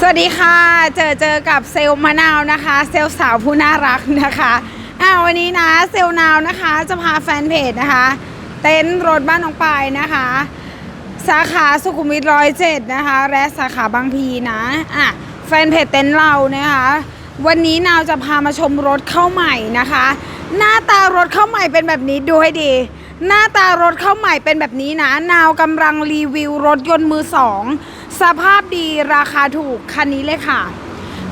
สวัสดีค่ะ เจอเจอกับเซลมะนาวนะคะ เซลสาวผู้น่ารักนะคะอ่าวันนี้นะเซลนาวนะคะจะพาแฟนเพจนะคะ เต็นท์รถบ้านน้องปายนะคะ สาขาสุขุมวิทร้อยเจ็ดนะคะ และสาขาบางพีนะอะแฟนเพจเต็นท์เรานะคะ วันนี้นาวจะพามาชมรถเข้าใหม่นะคะ หน้าตารถเข้าใหม่เป็นแบบนี้ดูให้ดี หน้าตารถเข้าใหม่เป็นแบบนี้นะ นาวกำลังรีวิวรถยนต์มือสอง สภาพดีราคาถูก คันนี้เลยค่ะ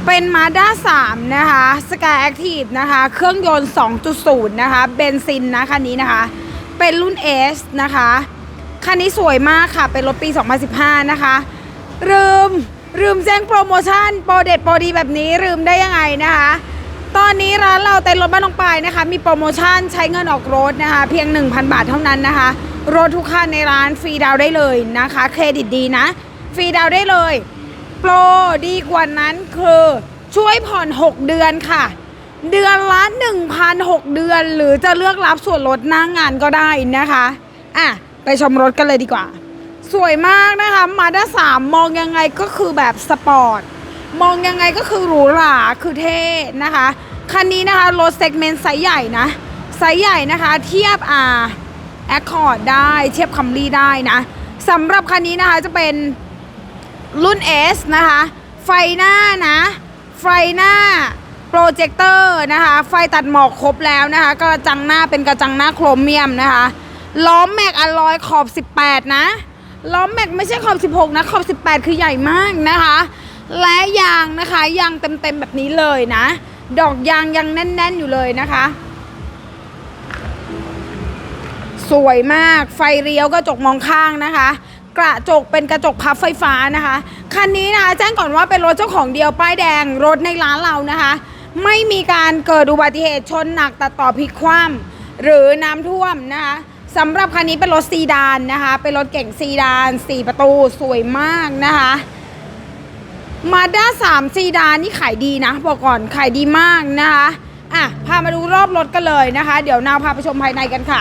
เป็น Mazda 3 นะคะ Sky Active นะคะ เครื่องยนต์ 2.0 นะคะ เบนซินนะคันนี้นะคะ เป็นรุ่น S นะคะ คันนี้สวยมากค่ะ เป็นรถปี 2015 นะคะ ลืมลืมแจ้งโปรโมชั่น โปรเด็ดโปรดีแบบนี้ลืมได้ยังไงนะคะ ตอนนี้ร้านเราเต็นรถบ้านลงไปนะคะ มีโปรโมชั่นใช้เงินออกรถนะคะ เพียง 1,000 บาทเท่านั้นนะคะ รถทุกคันในร้านฟรีดาวได้เลยนะคะ เครดิตดีนะ ฟรีดาวได้เลย โปรดีกว่านั้นคือช่วยผ่อน 6 เดือนค่ะ เดือนละ1,006 เดือน หรือจะเลือกรับส่วนลดหน้างงานก็ได้นะคะอะไปชมรถกันเลยดีกว่า สวยมากนะคะมาด้าสามมองยังไงก็คือแบบสปอร์ต มองยังไงก็คือหรูหราคือเท่นะคะ คันนี้นะคะรถเซกเมนต์ไซส์ใหญ่นะ ไซส์ใหญ่นะคะ เทียบอ่าแอคคอร์ดได้เทียบคัมรี่ได้นะสำหรับคันนี้นะคะจะเป็นรุ่น S นะคะ ไฟหน้านะ ไฟหน้าโปรเจคเตอร์นะคะ ไฟตัดหมอกครบแล้วนะคะ กระจังหน้าเป็นกระจังหน้าโครเมียมนะคะ ล้อมแม็กอลลอยขอบ 18 นะ ล้อมแม็กไม่ใช่ขอบ 16 นะ ขอบ 18 คือใหญ่มากนะคะ และยางนะคะยางเต็มๆแบบนี้เลยนะ ดอกยางยังแน่น ๆ อยู่เลยนะคะ สวยมากไฟเลี้ยวกระจกมองข้างนะคะ กระจกเป็นกระจกพับไฟฟ้านะคะ คันนี้นะคะแจ้งก่อนว่าเป็นรถเจ้าของเดียวป้ายแดงรถในร้านเรานะคะ ไม่มีการเกิดอุบัติเหตุชนหนักตัดต่อพลิกคว่ำหรือน้ำท่วมนะคะสำหรับคันนี้เป็นรถซีดานนะคะ เป็นรถเก่งซีดาน 4 ประตูสวยมากนะคะ มาด้า3ซีดานนี่ขายดีนะ บอกก่อนขายดีมากนะคะอะพามาดูรอบรถกันเลยนะคะ เดี๋ยวนาวพาไปชมภายในกันค่ะ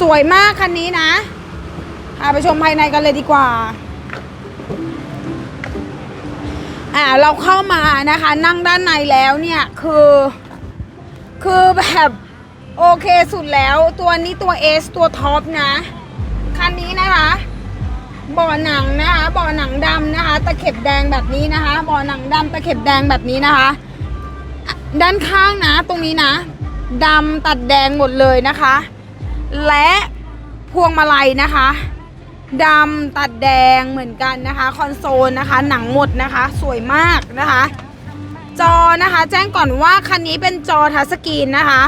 สวยมากคันนี้นะพาไปชมภายในกันเลยดีกว่าอ่าเราเข้ามานะคะ นั่งด้านในแล้วเนี่ยคือ คือแบบโอเคสุดแล้วตัวนี้ตัว S ตัวท็อปนะ คันนี้นะคะ บ่อหนังนะคะเบ่อหนังดำนะคะ ตะเข็บแดงแบบนี้นะคะเบ่อหนังดำตะเข็บแดงแบบนี้นะคะ ด้านข้างนะตรงนี้นะดำตัดแดงหมดเลยนะคะ และพวงมาลัยนะคะดำตัดแดงเหมือนกันนะคะ คอนโซลนะคะ หนังหมดนะคะ สวยมากนะคะ จอนะคะ แจ้งก่อนว่าคันนี้เป็นจอทัชสกรีนนะคะ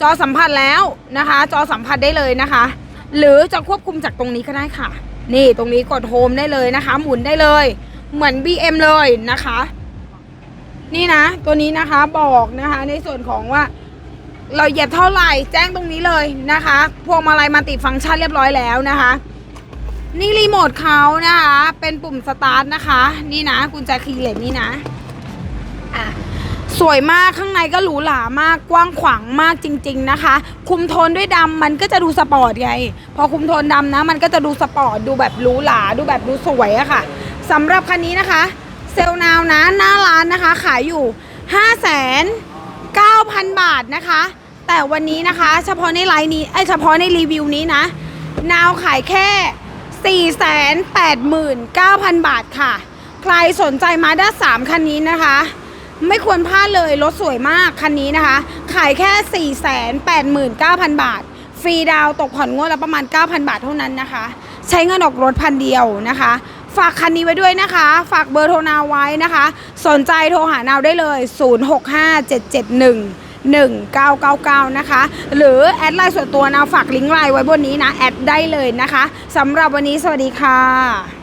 จอสัมผัสแล้วนะคะ จอสัมผัสได้เลยนะคะ หรือจะควบคุมจากตรงนี้ก็ได้ค่ะ นี่ตรงนี้กดโฮมได้เลยนะคะ หมุนได้เลย เหมือน BM เลยนะคะ นี่นะ ตัวนี้นะคะบอกนะคะ ในส่วนของว่า เราเหยียบเท่าไหร่แจ้งตรงนี้เลยนะคะพวงมาลัยมาติดฟังก์ชันเรียบร้อยแล้วนะคะ นี่รีโมทเขานะคะ เป็นปุ่มสตาร์ทนะคะ นี่นะกุญแจคีย์เลสนี่นะอะ สวยมากข้างในก็หรูหรามากกว้างขวางมากจริง ๆนะคะ คุมโทนด้วยดำมันก็จะดูสปอร์ตไงพอคุมโทนดำนะ มันก็จะดูสปอร์ตดูแบบหรูหราดูแบบดูสวยอะค่ะสำหรับคันนี้นะคะ เซลนาวนะหน้าร้านนะคะ ขายอยู่5 9 0 0 0 บาทนะคะ แต่วันนี้นะคะ เฉพาะในไลน์นี้ไอเฉพาะในรีวิวนี้นะ นาวขายแค่ 489,000 บาทค่ะ ใครสนใจมาด้า3คันนี้นะคะ ไม่ควรพลาดเลย รถสวยมากคันนี้นะคะ ขายแค่ 489,000 บาท ฟรีดาวตกผ่อนงวดละประมาณ 9,000 บาทเท่านั้นนะคะ ใช้เงินออกรถพันเดียวนะคะ ฝากคันนี้ไว้ด้วยนะคะ ฝากเบอร์โทรนาวไว้นะคะ สนใจโทรหานาวได้เลย 065771 1999 นะคะ หรือแอดไลน์ส่วนตัวนาวฝากลิงก์ไลน์ไว้บนนี้นะ แอดได้เลยนะคะสำหรับวันนี้สวัสดีค่ะ